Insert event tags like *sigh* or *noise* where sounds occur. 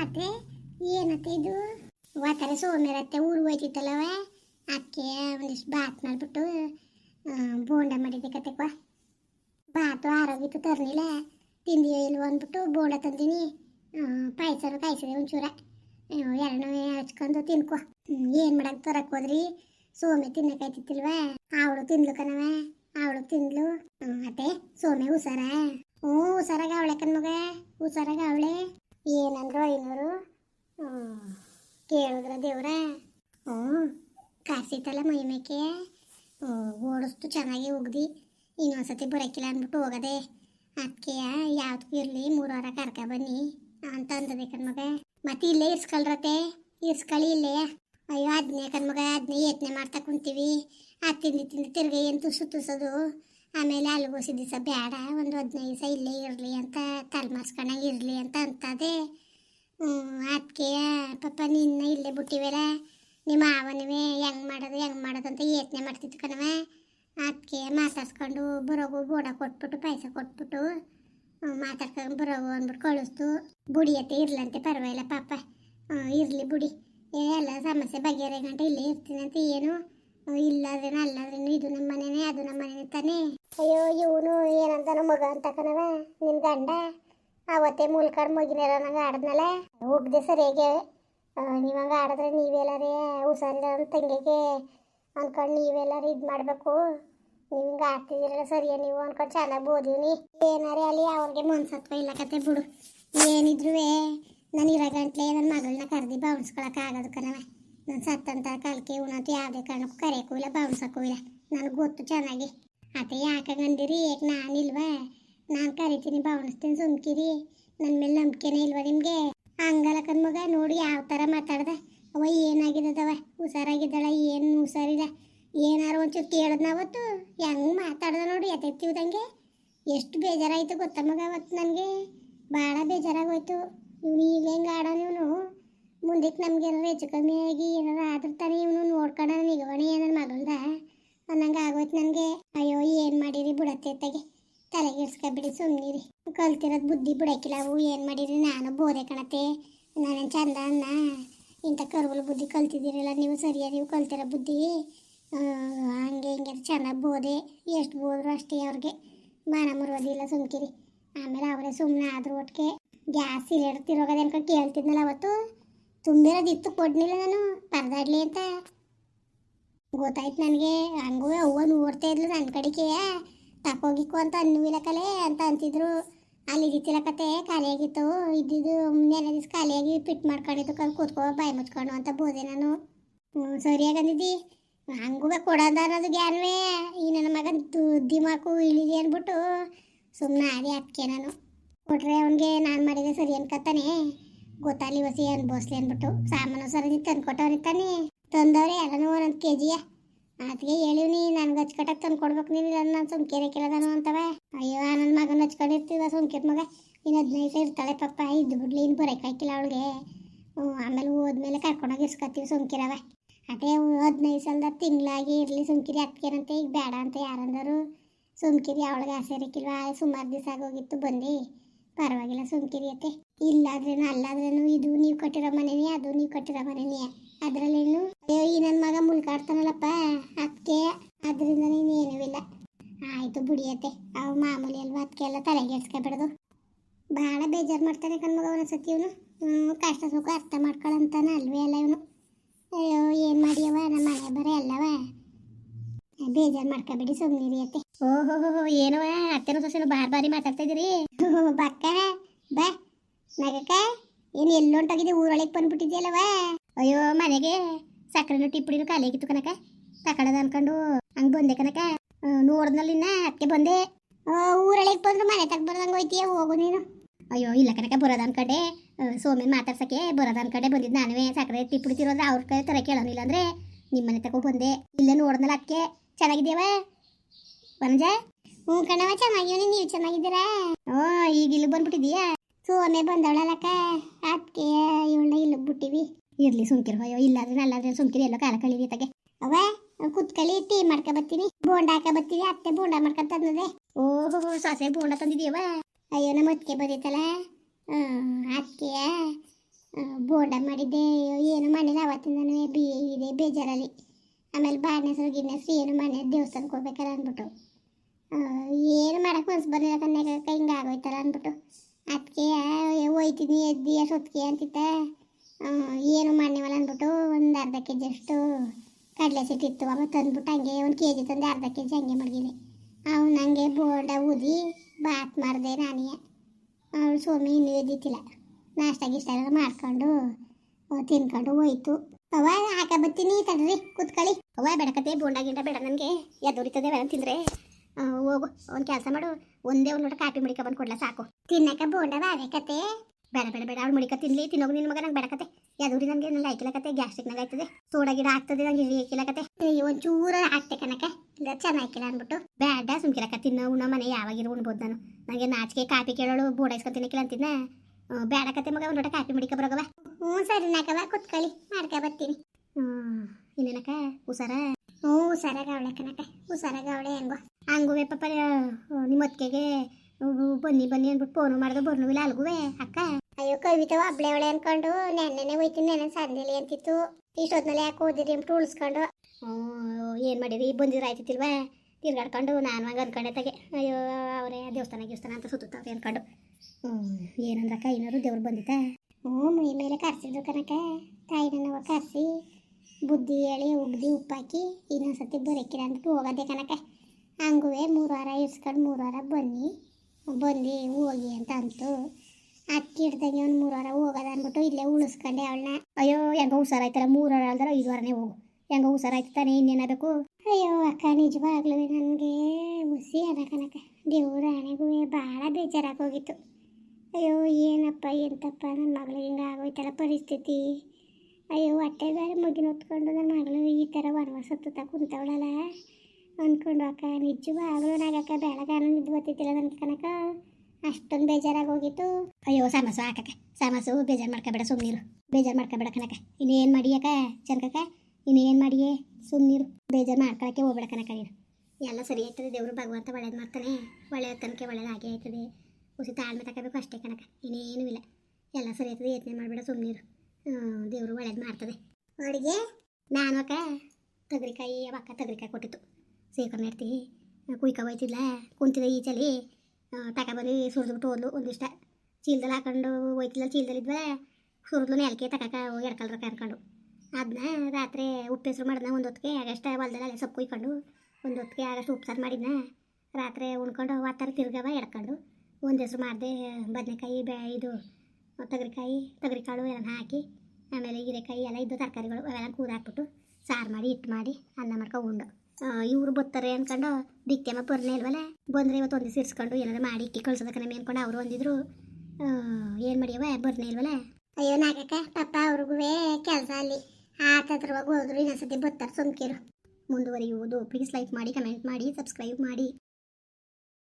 ಅತ್ತೆ, ಏನತ್ತೆ ಇದು? ವಾತಾರ ಸೋಮೇರತ್ತೆ ಊರು ಹೋಯ್ತಿತ್ತಲ್ಲವ? ಅಕ್ಕೆ, ಒಂದಿಷ್ಟು ಬಾತ್ ಮಾಡಿಬಿಟ್ಟು ಬೋಂಡ ಮಾಡಿದ್ದೆ ಕತೆಕ್ವ ಬಾತು ಆರೋಗ್ಯಕ್ಕೆ ತರಲಿಲ್ಲ. ತಿಂದಿಯೋ ಇಲ್ವೋ ಅಂದ್ಬಿಟ್ಟು ಬೋಂಡ ತಂದೀನಿ. ಪಾಯಸರು ಕಾಯಿಸಿದೆ ಒಂಚೂರ. ಎರಡನೂ ಹಚ್ಕೊಂಡು ತಿನ್ಕೋ. ಏನು ಮಾಡಕ್ಕೆ ತರಕ್ಕೆ ಹೋದ್ರಿ? ಸೋಮೆ ತಿನ್ನಕಾಯ್ತಿತ್ತಿಲ್ವ ಅವಳು ತಿನ್ಲು ಕಣವ ಅವಳು ತಿನ್ಲು. ಅತ್ತೆ ಸೋಮೆ ಹುಷಾರ? ಹ್ಞೂ ಹುಷಾರಾಗ ಅವಳೆ ಕಣ್ಮಗ. ಹುಷಾರಾಗ ಅವಳೆ. ಏನಂದ್ರು ಐನೂರು? ಕೇಳಿದ್ರ ದೇವ್ರ? ಹ್ಞೂ ಕಾಸಿತ್ತಲ್ಲ ಮೈ ಮೇಕೆ? ಓಡಿಸ್ತು ಚೆನ್ನಾಗಿ ಉಗ್ದಿ. ಇನ್ನೊಂದ್ಸತಿ ಬರೋಕ್ಕಿಲ್ಲ ಅಂದ್ಬಿಟ್ಟು ಹೋಗದೆ. ಅದಕ್ಕೆ ಯಾವ್ದಕ್ಕೂ ಇರಲಿ ವಾರ ಕರ್ಕ ಬನ್ನಿ ಅಂತ ಅಂದದೆ ಕಣ್ಮಗ ಮತ್ತೆ ಇಲ್ಲೇ ಇರ್ಸ್ಕೊಳ್ರತೆ ಇಸ್ಕೊಳ್ಳಿ ಇಲ್ಲೇ. ಅಯ್ಯೋ ಅದನ್ನೇ ಕಣ್ಮಗ ಅದನ್ನೇ ಯತ್ನೆ ಮಾಡ್ತಾ ಕುಂತೀವಿ. ಅದು ತಿಂದು ತಿಂದು ತಿರ್ಗಿ ಏನು ತುಸು ತುಸೋದು ಆಮೇಲೆ ಅಲ್ಗೋಸಿ ದಿವಸ ಬೇಡ ಒಂದು ಹದಿನೈದು ದಿವಸ ಇಲ್ಲೇ ಇರಲಿ ಅಂತ ತಲೆಮಾರ್ಸ್ಕೊಂಡಂಗೆ ಇರಲಿ ಅಂತ ಅಂತದೆ. ಅದಕ್ಕೆ ಪಾಪ ನಿನ್ನ ಇಲ್ಲೇ ಬಿಟ್ಟಿವೆಲ್ಲ, ನಿಮ್ಮ ಮಾವನವೇ ಹೆಂಗೆ ಮಾಡೋದು ಹೆಂಗೆ ಮಾಡೋದು ಅಂತ ಯೋಚನೆ ಮಾಡ್ತಿತ್ತು ಕಣವ ಅದಕ್ಕೆ ಮಾತಾಡ್ಸ್ಕೊಂಡು ಬರೋಗು ಬೋಡ ಕೊಟ್ಬಿಟ್ಟು, ಪಾಯಸ ಕೊಟ್ಬಿಟ್ಟು ಮಾತಾಡ್ಕೊಂಡು ಬರೋಗು ಅಂದ್ಬಿಟ್ಟು ಕಳಿಸ್ತು. ಬುಡಿಯತ್ತೆ ಇರ್ಲಂತೆ, ಪರವಾಗಿಲ್ಲ ಪಾಪ. ಇರಲಿ ಬುಡಿ. ಎಲ್ಲ ಸಮಸ್ಯೆ ಬಗೆಹರಿ ಇಲ್ಲೇ ಇರ್ತೀನಿ ಅಂತ ಏನು? ಇಲ್ಲ ಇಲ್ಲಾದ್ರೇನು, ಅಲ್ಲಾದ್ರೇನು, ಇದು ನಮ್ಮ ಮನೆನೇ ಅದು ನಮ್ಮ ಮನೆಯೇ ತಾನೇ? ಅಯ್ಯೋ, ಇವನು ಏನಂತಾನ ಮಗ ಅಂತ ಕಣವ ನಿನ್ನ ಗಂಡ? ಅವತ್ತೇ ಮುಲ್ಕಾಡ್ ಮಗಿನೇರ ನಂಗೆ ಆಡಿದ್ನಲ್ಲ? ಹೋಗ್ದೆ ಹೇಗೆ ನೀವು ಹಂಗೆ ಆಡಿದ್ರೆ ನೀವೆಲ್ಲರೇ ಹುಷಾರಿಲ್ಲ ನನ್ನ ತಂಗಿಗೆ ಅನ್ಕೊಂಡು ನೀವೆಲ್ಲರೂ ಇದು ಮಾಡಬೇಕು. ನೀವು ಹಿಂಗೆ ಆಡ್ತಿದ್ದೀರಲ್ಲ ಸರಿಯಾ ನೀವು ಅಂದ್ಕೊಂಡು ಚೆನ್ನಾಗಿ ಓದಿವ್ನಿ ಏನಾರೇ ಅಲ್ಲಿ ಅವ್ರಿಗೆ ಮನ್ಸತ್ವ ಇಲ್ಲ ಕತೆ ಬಿಡು. ಏನಿದ್ರು ನಾನು ಇರೋ ಗಂಟ್ಲೆ ನನ್ನ ಮಗಳನ್ನ ಕರೆದಿ ಬಾವಿಸ್ಕೊಳಕ್ಕೆ ಆಗೋದು ಕಣವ ನಾನು ಸತ್ತಂತ ಕಾಲಕ್ಕೆ ಉಣಂತ ಯಾವುದೇ ಕಾರಣಕ್ಕೂ ಕರೆಯಕ್ಕೂ ಇಲ್ಲ ಬಾವಣಿಸಕ್ಕೂ ಇಲ್ಲ ನನಗೆ ಗೊತ್ತು ಚೆನ್ನಾಗಿ. ಅದೇ ಯಾಕಂದಿರಿ ಏಕೆ ನಾನಿಲ್ವಾ ನಾನು ಕರಿತೀನಿ ಭಾವನಿಸ್ತೀನಿ ಸುಮ್ಕಿರಿ. ನನ್ನ ಮೇಲೆ ನಂಬಿಕೆನೇ ಇಲ್ವಾ ನಿಮಗೆ? ಹಂಗಲಕನ್ ಮಗ, ನೋಡಿ ಯಾವ ಥರ ಮಾತಾಡ್ದ. ಅವ ಏನಾಗಿದ್ದವ? ಹುಷಾರಾಗಿದ್ದಾಳ, ಏನು ಹುಷಾರಿಲ್ಲ. ಏನಾರು ಒಂಚೂರು ಕೇಳಿದ್ನ ಅವತ್ತು? ಹೆಂಗೆ ಮಾತಾಡ್ದ ನೋಡಿ ಎತ್ತಿವ್ದಂಗೆ ಎಷ್ಟು ಬೇಜಾರಾಯಿತು ಗೊತ್ತ ಮಗ ಅವತ್ತು ನನಗೆ? ಭಾಳ ಬೇಜಾರಾಗೋಯ್ತು. ಇವನು ಈಗ ಹೆಂಗೆ ಆಡೋನು ಇವನು? ಮುಂದಕ್ಕೆ ನಮ್ಗೆ ಏನಾರು ಹೆಚ್ಚು ಕಮ್ಮಿ ಆಗಿ ಏನಾರು ಆದ್ರೆ ತಾನೇ ಇವನು ನೋಡ್ಕೊಂಡ ನಿಗವಣಿ ನನ್ನ ಮಗಳ್ದ? ಅನ್ನಂಗೆ ಆಗೋಯ್ತು ನನಗೆ. ಅಯ್ಯೋ, ಏನು ಮಾಡಿರಿ ಬಿಡತ್ತೆ ತಗೆ ತಲೆಗೆಡ್ಸ್ಕೊಬಿಡಿ ಸುಮ್ಮನಿರಿ ಕಲ್ತಿರೋದು ಬುದ್ಧಿ ಬಿಡಕ್ಕಿಲ್ಲ ಅವು ಏನು ಮಾಡಿರಿ? ನಾನು ಬೋದೆ ಕಣತೆ ನಾನೇನು ಚಂದ ಅನ್ನ? ಇಂಥ ಕರ್ವಲ್ ಬುದ್ಧಿ ಕಲ್ತಿದ್ದೀರಲ್ಲ, ನೀವು ಸರಿಯಾಗಿ ನೀವು ಕಲ್ತಿರೋ ಬುದ್ಧಿ? ಹಂಗೆ ಹಿಂಗೆ ಚೆನ್ನಾಗಿ ಬೋದೆ ಎಷ್ಟು ಬೋದ್ರು ಅಷ್ಟೇ ಅವ್ರಿಗೆ. ಮಾನ ಮುರೋದಿಲ್ಲ ಸುಮ್ಕಿರಿ. ಆಮೇಲೆ ಅವರೇ ಸುಮ್ಮನೆ ಆದ್ರೂ ಒಟ್ಟಿಗೆ ಗ್ಯಾಸ್ ಸಿಲಿಂಡರ್ ತಿರೋಗದೆ ಕೇಳ್ತಿದ್ನಲ್ಲ ಅವತ್ತು. ತುಂಬಿರೋದಿತ್ತು ಕೊಡ್ನಿಲ್ಲ ನಾನು. ಪರದಾಡ್ಲಿ ಅಂತ. ಗೊತ್ತಾಯ್ತು ನನಗೆ. ಹಂಗೂ ಅವ್ವ ನೋಡ್ತಾ ಇದ್ಲು ನನ್ನ ಕಡೆಗೆ. ತಕೋಗಿಕ್ಕು ಅಂತ ಅನ್ನುವಿಲ್ಲ ಕಲೆ ಅಂತ ಅಂತಿದ್ರು. ಅಲ್ಲಿ ಇದ್ದಿತ್ತಿಲ್ಲ ಕತೆ ಖಾಲಿಯಾಗಿತ್ತು. ಇದ್ದಿದ್ದು ನೆನೆ ದಿವ್ಸ ಖಾಲಿಯಾಗಿ ಪಿಟ್ ಮಾಡ್ಕೊಂಡಿದ್ದು ಕಲ್ ಕೂತ್ಕೋ ಬಾಯಿ ಮುಚ್ಕೊಂಡು ಅಂತ ಬೋದೆ ನಾನು. ಸರಿಯಾಗಿ ಅಂದಿದ್ದಿ. ಹಂಗೂ ಕೊಡೋದ ಅನ್ನೋದು ಗ್ಯಾನ್ವೇ ಈ ನನ್ನ ಮಗನ ದಿಮಾಕು ಇಳಿದೆ ಅಂದ್ಬಿಟ್ಟು ಸುಮ್ಮನೆ ಅದೇ ಅದಕ್ಕೆ ನಾನು. ಕೊಟ್ರೆ ಅವನಿಗೆ ನಾನು ಮಾಡಿದೆ ಸರಿ ಅನ್ಕತ್ತಾನೆ. ಗೊತ್ತಾಗಲಿ ಹೊಸಿ ಅನ್ಬೋಸ್ಲಿ ಅಂದ್ಬಿಟ್ಟು. ಸಾಮಾನು ಸರಿ ತಂದ್ಕೊಟ್ಟವ್ರಿ ತಾನೇ. ತಂದವ್ರೆ, ಎಲ್ಲನೂ ಒಂದೊಂದು ಕೆ ಜಿಯ ಅದಕ್ಕೆ ಹೇಳಿವ್ನಿ ನನ್ಗೆ ಹಚ್ಕಟ್ಟಕ್ಕೆ ತಂದು ಕೊಡ್ಬೇಕು ನೀನು ನಾನು ಸುಮ್ಕೇರೆ ಕೇಳದನು ಅಂತವ. ಅಯ್ಯೋ ನನ್ನ ಮಗನ ಹಚ್ಕೊಂಡಿರ್ತೀವ ಸುಮ್ಕಿರ್ ಮಗ. ಇನ್ನು ಹದಿನೈದು ಇರ್ತಾಳೆ ಪಪ್ಪ ಇದ್ದು ಬಿಡ್ಲಿ ಇನ್ನು ಬರೋಕ್ಕಾಯ್ಕಿಲ್ಲ ಅವಳಿಗೆ. ಆಮೇಲೆ ಹೋದ್ಮೇಲೆ ಕರ್ಕೊಂಡೋಗಿ ಇಸ್ಕೊತೀವಿ ಸುಮ್ಕಿರವ. ಅದೇ ಹದಿನೈದು ಸಲದ ತಿಂಗಳಾಗಿ ಇರಲಿ ಸುಮ್ಕಿರಿ ಅಕ್ಕೇನಂತೆ ಈಗ ಬೇಡ ಅಂತ ಯಾರಂದರು. ಸುಮ್ಕಿರಿ, ಅವಳಿಗೆ ಆಸೆ ಇರಕ್ಕಿಲ್ವಾ ಸುಮಾರು ದಿವಸ ಆಗೋಗಿತ್ತು ಬಂದು. ಪರವಾಗಿಲ್ಲ ಸುಮ್ಕಿರಿ ಅತ್ತೆ. ಇಲ್ಲಾದ್ರೇನು, ಅಲ್ಲಾದ್ರೇನು ಇದು ನೀವು ಕಟ್ಟಿರೋ ಮನೆನೇ, ಅದು ನೀವು ಕಟ್ಟಿರೋ ಮನೆನೇ. ಅದರಲ್ಲೇನು ಅಯ್ಯೋ ಈ ನನ್ನ ಮಗ ಮುಳ್ಕಾಡ್ತಾನಲ್ಲಪ್ಪ ಅದಕ್ಕೆ ಅದರಿಂದ ಏನೂ ಇಲ್ಲ. ಆಯಿತು ಬುಡಿಯತ್ತೆ ಅವು ಮಾಮೂಲಿ ಅಲ್ವಾ ಅದಕ್ಕೆಲ್ಲ ತಲೆಗೆಡ್ಸ್ಕೊಬಿಡೋದು. ಭಾಳ ಬೇಜಾರು ಮಾಡ್ತಾನೆ ಕಣ್ಮಗ ಸತಿ ಇವನು. ಹ್ಞೂ ಕಷ್ಟ ಸುಖ ಅರ್ಥ ಮಾಡ್ಕೊಳಂತಾನೆ ಅಲ್ವೇ ಅಲ್ಲ ಇವನು. ಅಯ್ಯೋ ಏನು ಮಾಡಿಯವ ನಮ್ಮ ಮನೆ ಬರ ಅಲ್ಲವ. ಬೇಜಾರು ಮಾಡ್ಕೊಬೇಡಿ ಸುಮ್ಮನಿರಿ ಅತ್ತೆ. ಓಹೋ ಏನವ ಅತ್ತೆನೂ ಸೊಸೆನು ಬಾರ್ ಬಾರಿ ಮಾತಾಡ್ತಾ ಇದೀರಿ *laughs* ಬಕ್ಕ ಬಾ. ನಗಕ್ಕ ಏನು ಎಲ್ಲೊಂಟೋಗಿದೆ ಊರೊಳಗೆ ಬಂದ್ಬಿಟ್ಟಿದ್ಯಲ್ಲವ. ಅಯ್ಯೋ, ಮನೆಗೆ ಸಕ್ಕರೆ ಟಿಪ್ಪಡಿನೂ ಖಾಲಿಯಾಗಿತ್ತು ಕನಕ ತಕೊಳ್ಳೋದು ಅನ್ಕೊಂಡು ಹಂಗೆ ಬಂದೆ ಕನಕ ನೋಡಿದ್ನಲ್ಲಿ ಇನ್ನ ಅದಕ್ಕೆ ಬಂದೆ. ಊರಳಿಗೆ ಬಂದ್ರೆ, ಮನೆ ತಗ ಬರೋದಂಗೆ ಹೋಯ್ತೀಯ, ಹೋಗು ನೀನು. ಅಯ್ಯೋ, ಇಲ್ಲ ಕನಕ ಬರೋದು ಅನ್ಕಂಡೆ. ಸೋಮೇನ್ ಮಾತಾಡ್ಸಕ್ಕೆ ಬರೋದು ಅನ್ಕಂಡೆ ಬಂದಿದ್ದು ನಾನುವೇ ಸಕ್ಕರೆ ಟಿಪ್ಪುಡಿ ತಿರೋದ್ರೆ ಅವ್ರ ಕೈ ತರ ಕೇಳೋನಿಲ್ಲ ಅಂದ್ರೆ ನಿಮ್ಮ ಮನೆ ತಗೋ ಬಂದೆ. ಇಲ್ಲೇ ನೋಡಿದ್ನಲ್ಲ ಅಕ್ಕೆ ಚೆನ್ನಾಗಿದ್ದೇವ ವನಜ? ಹ್ಞೂ ಕಣವ ಚೆನ್ನಾಗಿವನಿ ನೀವು ಚೆನ್ನಾಗಿದ್ದೀರಾ? ಓ, ಈಗ ಇಲ್ಲಿ ಬಂದ್ಬಿಟ್ಟಿದೀಯಾ ಸೋಮೆ ಬಂದವಳಲ್ಲಕ್ಕ ಅದಕ್ಕೆ ಇವಳನ್ನ ಇಲ್ಲಿ ಬಿಟ್ಟಿವಿ. ಇರ್ಲಿ ಸುಮ್ಕಿರು, ಅಯ್ಯೋ, ಇಲ್ಲಾದ್ರೆ ಅಲ್ಲಾದ್ರೆ ಸುಮ್ಕಿರಿ, ಎಲ್ಲೋ ಕಾಲ ಕಳೀರಿ ತಗೆ ಅವ ಕುತ್ಕಳಿ ಟೀ ಮಾಡ್ಕೊ ಬರ್ತೀನಿ ಬೋಂಡ ಹಾಕ ಬರ್ತೀನಿ ಅತ್ತೆ ಬೋಂಡ ಮಾಡ್ಕೊಂಡ್ ತಂದದೆ. ಓಹೋ ಸಾಸೆ ಬೋಂಡ ತಂದಿದೀವ ಅಯ್ಯೋ, ನಮ್ಮ ಅತ್ತಿಗೆ ಬಂದಿತ್ತಲ್ಲ. ಅದಕ್ಕೆ ಬೋಂಡ ಮಾಡಿದ್ದೆ. ಏನು ಮನೇಲಿ ಅವತ್ತಿಂದನೂ ಬಿ, ಇದೆ ಬೇಜಾರಲ್ಲಿ. ಆಮೇಲೆ ಗಿಡ್ನ ಹೆಸರು ಏನು ಮನೆ ದೇವಸ್ಥಾನಕ್ಕೆ ಹೋಗ್ಬೇಕಲ್ಲ ಅಂದ್ಬಿಟ್ಟು. ಏನು ಮಾಡಕ್ಕೆ ಮನ್ಸು ಬರಲಿಲ್ಲ ಕನ್ಯಾಗ ಹಿಂಗೆ ಆಗೋಯ್ತಲ್ಲ ಅಂದ್ಬಿಟ್ಟು. ಅದಕ್ಕೆ ಹೋಯ್ತೀನಿ ಎದ್ದಿ ಅಷ್ಟೊತ್ತಿಗೆ ಅಂತಿತ್ತ? ಏನು ಮಾಡಿವಲ್ಲ ಅಂದ್ಬಿಟ್ಟು ಒಂದು ಅರ್ಧ ಕೆ ಜಿ ಅಷ್ಟು ಕಡಲೆ ಸಿಟ್ಟಿತ್ತು ಅವ ತಂದ್ಬಿಟ್ಟು ಹಂಗೆ ಒಂದು ಕೆ ಜಿ ತಂದು ಅರ್ಧ ಕೆ ಜಿ ಹಂಗೆ ಮಡಗಿದೆ ಅವ್ನು ಹಂಗೆ ಬೋಂಡ ಊದಿ ಬಾತ್ ಮಾಡಿದೆ ನಾನೇ ಅವಳು ಸೋಮಿ ಇನ್ನೂ ಎದ್ದಿತ್ತಿಲ್ಲ ನಾಷ್ಟ ಗಿಷ್ಟ ಎಲ್ಲ ಮಾಡ್ಕೊಂಡು ತಿನ್ಕೊಂಡು ಹೋಯ್ತು. ಅವ ಹಾಕ ಬತ್ತೀನಿ ತಡ್ರಿ, ಕೂತ್ಕೊಳ್ಳಿ. ಅವ್ವ ಬೆಡಕತೆ ಬೋಂಡ ಗಿಂಡ ಬೇಡ ನನಗೆ. ಎದುರಿತದೆ ಬೇಡ ತಿಂದ್ರೆ. ಹೋಗು ಒಂದು ಕೆಲಸ ಮಾಡು. ಒಂದೇ ಒಂದು ಲೋಟ ಕಾಫಿ ಮಡಿಕ ಬಂದು ಕೊಡ್ಲ ಸಾಕು. ತಿನ್ನಕ ಬೋಂಡ ಬೇಕತೆ ಬೇಡ ಬೇಡ ಬೇಡ. ಅವ್ಳು ಮುಡಿಕ ತಿನ್ಲಿ ತಿನ್ನೋಗು ನಿನ್ನ ಮಗ, ನಂಗೆ ಬೇಡಕತೆ ಯಾವ್ದು ನಂಗೆ ಆಯ್ಕಿಲ್ಲ ಕತೆ. ಗ್ಯಾಸ್ಟ್ರಿಕ್ ನಂಗೆ ಆಯ್ತದೆ. ಸೋಡಾ ಗಿಡ ಆಗ್ತದೆ ನಂಗೆ ಇಲ್ಲಿ ಐಕಿಲಕತೆ ಕತೆ. ಒಂಚೂರ ಹಾಕ್ತೆ ಕನಕ ಇಲ್ಲ ಚೆನ್ನಾಗಿಲ್ಲ ಅಂದ್ಬಿಟ್ಟು. ಬೇಡ ಸುಮ್ಕಿಲಕ ತಿನ್ನೋ, ಉಣ್ಣ ಮನೆ ಯಾವಾಗಿರು ಉಣ್ಬೋದು ನಾನು. ನನಗೆ ನಾಚಿಕೆ ಕಾಫಿ ಕೇಳೋಳು ಬೋಡ ಇಸ್ಕೊಂಡು ತಿನ್ನಕ್ಕಿಲ್ಲ ಅಂತಿದ್ನ. ಬೇಡ ಮಗ ಒಂದು ಲೋಟ ಕಾಫಿ ಮುಡಿಕ ಬರೋಗವ. ಹ್ಞೂ, ಸರಿ ನಾಕವ ಕುತ್ಕೊಳ್ಳಿ. ಮಾಡ್ಕ ಬರ್ತೀನಿ. ಹ್ಞೂ ಇನ್ನೇನಕ ಹುಷಾರ? ಹ್ಞೂ ಹುಷಾರಾಗ ಅವಳೆ ಕನಕ ಹುಷಾರಾಗ ಅವಳೆ ಹೆಂಗೋ. ಹಂಗುವೆ ಪಾಪ ನಿಮ್ಮ ಅತ್ತಿಗೆಗೆ ಬನ್ನಿ ಬನ್ನಿ ಅಂದ್ಬಿಟ್ಟು ಫೋನು ಮಾಡಿದ್ರು ಬರ್ನುವಿಲ್ಲ ಅಲ್ಗುವೆ, ಅಕ್ಕ. ಅಯ್ಯೋ ಕವಿತವ ಹಬ್ಳೆ ಅವಳೆ ಅನ್ಕೊಂಡು ನೆನ್ನೆನೆ ಹೋಯ್ತೀನಿ ನೆನೆ ಸಂದೇಲಿ ಅಂತಿತ್ತು. ಇಷ್ಟೊತ್ನಲ್ಲಿ ಯಾಕೆ ಓದಿರಿ ಅಂತ ಉಳಿಸ್ಕೊಂಡು. ಏನು ಮಾಡಿರಿ ಬಂದಿದ್ರೆ ಆಯ್ತಿಲ್ವಾ ತಿರ್ಗಾಡ್ಕೊಂಡು ನಾನು ಹಂಗೆ ಅನ್ಕೊಂಡೆ ತಗೆ. ಅಯ್ಯೋ, ಅವರೇ, ದೇವಸ್ಥಾನ ದೇವಸ್ಥಾನ ಅಂತ ಸುತ್ತವ್ರೆ ಅನ್ಕೊಂಡು. ಹ್ಞೂ, ಏನಂದ್ರಕ್ಕ ಏನಾರು ದೇವ್ರು ಬಂದಿತ್ತಾ? ಹ್ಞೂ, ಮೈ ಮೇಲೆ ಕರ್ಸಿದ್ರು ಕನಕ ತಾಯಿ ನನ್ನವ ಕರ್ಸಿ, ಬುದ್ಧಿ ಹೇಳಿ ಉಗ್ದಿ ಉಪ್ಪಾಕಿ ಇನ್ನೊಂದ್ಸತಿ ಬರೋಕ್ಕಿಲ್ಲ ಅಂದ್ಬಿಟ್ಟು ಹೋಗೋದೆ ಕನಕ ಹಂಗುವೆ ಮೂರು ವಾರ ಇರ್ಸ್ಕೊಂಡು ಮೂರು ವಾರ ಬನ್ನಿ. ಬಂದು ಹೋಗಿ ಅಂತ ಅಂತು. ಅಕ್ಕಿ ಹಿಡ್ದಂಗೆ ಒಂದು ಮೂರು ವಾರ ಹೋಗೋದ ಅಂದ್ಬಿಟ್ಟು ಇಲ್ಲೇ ಉಳಿಸ್ಕೊಂಡೆ ಅವಳನ್ನ. ಅಯ್ಯೋ, ಹೆಂಗೋ ಹುಷಾರಾಯ್ತಲ್ಲ, ಮೂರು ವಾರ ಅಲ್ದಾರ ಐದು ವಾರನೇ ಹೋಗು. ಹೆಂಗೋ ಹುಷಾರಾಯ್ತು ತಾನೇ ಇನ್ನೇನಾಗಬೇಕು ಅಯ್ಯೋ, ಅಕ್ಕ, ನಿಜವಾಗ್ಲೂ ನನಗೆ ಹುಸಿ ಅದ ಕನಕ ದೇವ್ರ ಹಣೆಗೂ ಭಾಳ ಬೇಜಾರಾಗೋಗಿತ್ತು ಅಯ್ಯೋ, ಏನಪ್ಪ, ಎಂತಪ್ಪ ನನ್ನ ಮಗಳು ಹಿಂಗೆ ಆಗೋಯ್ತಲ್ಲ ಪರಿಸ್ಥಿತಿ. ಅಯ್ಯೋ ಹೊಟ್ಟೆ ಬೇರೆ ಮುಗಿನ ಹೊತ್ಕೊಂಡು ನನ್ನ ಮಗಳು ಈ ಥರ ವನವಾಸ ಹತ್ತುತ್ತಾ ಕುಂತವಳಲ್ಲ. ಅಂದ್ಕೊಂಡು ಅಕ್ಕ, ನಿಜವಾಗ್ಲೂ ನಾಗಕ್ಕ, ಬೆಳಗಾನು ನಿದ್ದು ಗೊತ್ತಿದ್ದಿಲ್ಲ ನನ್ನ ಕನಕ ಅಷ್ಟೊಂದು ಬೇಜಾರಾಗಿ ಹೋಗಿತ್ತು ಅಯ್ಯೋ, ಸಾಮಸು, ಹಾಕಕ್ಕೆ. ಸಾಮಸು, ಬೇಜಾರು ಮಾಡ್ಕೋಬೇಡ ಸುಮ್ಮನಿರು ಬೇಜಾರು ಮಾಡ್ಕೋಬೇಡ ಕನಕ ಇನ್ನೇನು ಮಾಡಿಯಕ್ಕ ಚನ್ಕಕ್ಕ ಇನ್ನೇನು ಮಾಡಿಯೇ? ಸುಮ್ಮನಿರು ಬೇಜಾರು ಮಾಡ್ಕೊಳಕ್ಕೆ ಹೋಗ್ಬೇಡ ಕನಕ ನೀನು. ಎಲ್ಲ ಸರಿ ಆಯ್ತದೆ, ದೇವರು ಭಗವಂತ ಒಳ್ಳೇದು ಮಾಡ್ತಾನೆ. ಒಳ್ಳೆಯ ತನಕ ಒಳ್ಳೇದು ಹಾಗೆ ಆಯ್ತದೆ. ಉಸಿ ತಾಳ್ಮೆ ತಗೋಬೇಕು ಅಷ್ಟೇ ಕನಕ ಇನ್ನೇನು ಇಲ್ಲ. ಎಲ್ಲ ಸರಿ ಆಯ್ತದೆ, ಯತ್ನೆ ಮಾಡಬೇಡ ಸುಮ್ಮನಿರು ದೇವರು ಒಳ್ಳೇದು ಮಾಡ್ತದೆ. ಅವಳಿಗೆ ನಾನು ಅಕ್ಕ ತಗರಿಕಾಯಿ ಅವಕ್ಕ ತಗರಿಕಾಯಿ ಕೊಟ್ಟಿತ್ತು. ಸೇರ್ಕೊಂಡು ಕುಯ್ಕೊ ಕುಯ್ಕ ಹೋಯ್ತಿದ್ಲ? ಕುಂತಿದ್ದ ಈಚಲಿ. ತಗೊಬಂದು ಸುರಿದ್ಬಿಟ್ಟು ಹೋದ್ಲು ಒಂದಿಷ್ಟ. ಚೀಲದಲ್ಲಿ ಹಾಕೊಂಡು ಹೋಯ್ತಿಲ್ಲ ಚೀಲದಲ್ಲಿದ್ವ ಸುರಿದ್ಲು ನೆಲಕ್ಕೆ ತಗಕ ಎಡ್ಕಲ್ರ ಕರ್ಕೊಂಡು ಅದನ್ನ ರಾತ್ರಿ ಉಪ್ಪು ಹೆಸರು ಮಾಡಿದ್ನ ಒಂದು ಹೊತ್ತಿಗೆ ಆಗಷ್ಟ ಹೊಲ್ದಲ್ಲಿ ಅಲ್ಲೇ ಸೊಪ್ಪು ಇಕ್ಕೊಂಡು ಒಂದು ಹೊತ್ತಿಗೆ ಆಗಷ್ಟು ಉಪ್ಪು ಸಾರು ಮಾಡಿದ್ನ. ರಾತ್ರಿ ಉಣ್ಕೊಂಡು ವಾತಾರ ತಿರ್ಗವ ಎಡ್ಕೊಂಡು ಒಂದು ಹೆಸರು ಮಾಡಿದೆ ಬದನೆಕಾಯಿ ಬೆ, ಇದು ತೊಗರಿಕಾಯಿ, ತೊಗರಿಕಾಳು ಎಲ್ಲ ಹಾಕಿ, ಆಮೇಲೆ ಹೀರೆಕಾಯಿ ಎಲ್ಲ ಇದ್ದು ತರಕಾರಿಗಳು ಅವೆಲ್ಲ ಕೂದಾಕಿಬಿಟ್ಟು ಸಾರು ಮಾಡಿ, ಹಿಟ್ಟು ಮಾಡಿ ಅನ್ನ ಮಾಡ್ಕೊಂಡು ಉಂಡು. ಇವರು ಬರ್ತಾರೆ ಅನ್ಕೊಂಡು ದಿಕ್ಕೆಮ್ಮ ಬರ್ನೇ ಇಲ್ವಲ್ಲ ಬಂದರೆ ಇವತ್ತು ಒಂದು ಸಿರ್ಸ್ಕೊಂಡು ಇರ್ಸ್ಕೊಂಡು ಏನಾದ್ರು ಮಾಡಿ ಇಕ್ಕಿ ಕಳ್ಸೋದಕ್ಕೆ ನಮ್ಮ ಅನ್ಕೊಂಡು ಅವರು ಅಂದಿದ್ರು ಏನು ಮಾಡ್ಯವ? ಬರ್ನೇ ಇಲ್ವಲ್ಲ ಅಯ್ಯೋ ನಾಗಕ್ಕ ಪಾಪ ಅವ್ರಿಗೂ ಕೆಲಸ ಅಲ್ಲಿ. ಆತದ್ರವಾಗ ಹೋದ್ರು ಇನ್ನೊಂದ್ಸತಿ ಬರ್ತಾರೆ ಸುಮ್ಕಿರು. ಮುಂದುವರಿಯುವುದು. ಪ್ಲೀಸ್ ಲೈಕ್ ಮಾಡಿ ಕಮೆಂಟ್ ಮಾಡಿ ಸಬ್ಸ್ಕ್ರೈಬ್ ಮಾಡಿ.